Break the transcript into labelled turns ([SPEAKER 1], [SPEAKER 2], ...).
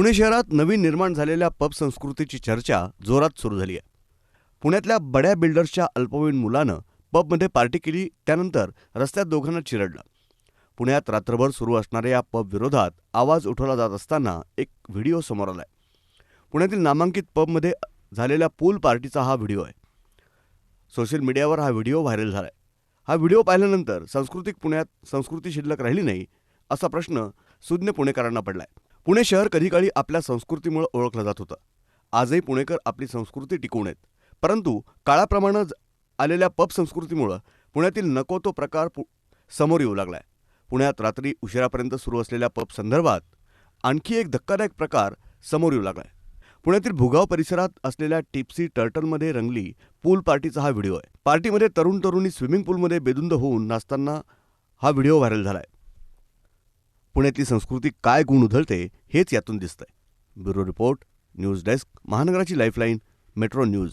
[SPEAKER 1] पुणे शहरात नवीन निर्माण झालेल्या पब संस्कृतीची चर्चा जोरात सुरू झाली आहे. पुण्यातल्या बड्या बिल्डर्सच्या अल्पवयीन मुलानं पबमध्ये पार्टी केली त्यानंतर रस्त्यात दोघांना चिरडलं. पुण्यात रात्रभर सुरू असणाऱ्या या पब विरोधात आवाज उठवला जात असताना एक व्हिडिओ समोर आलाय. पुण्यातील नामांकित पबमध्ये झालेल्या पूल पार्टीचा हा व्हिडिओ आहे. सोशल मीडियावर हा व्हिडिओ व्हायरल झालाय. हा व्हिडिओ पाहिल्यानंतर सांस्कृतिक पुण्यात संस्कृती शिल्लक राहिली नाही असा प्रश्न सुज्ञ पुणेकरांना पडलाय. पुणे शहर कधीकाळी आपल्या संस्कृतीमुळे ओळखलं जात होतं. आजही पुणेकर आपली संस्कृती टिकवून आहेत. परंतु काळाप्रमाणे आलेल्या पब संस्कृतीमुळं पुण्यातील नको तो प्रकार पु समोर येऊ लागलाय. पुण्यात रात्री उशिरापर्यंत सुरू असलेल्या पब संदर्भात आणखी एक धक्कादायक प्रकार समोर येऊ लागलाय. पुण्यातील भुगाव परिसरात असलेल्या टिप्सी टर्टलमध्ये रंगली पूल पार्टीचा हा व्हिडिओ आहे. पार्टीमध्ये तरुण तरुणी स्विमिंग पूलमध्ये बेदुंद होऊन नाचताना हा व्हिडिओ व्हायरल झालाय. पुण्यातली संस्कृती काय गुण उधळते हेच यातून दिसतंय. ब्युरो रिपोर्ट न्यूज डेस्क महानगराची लाईफलाईन मेट्रो न्यूज.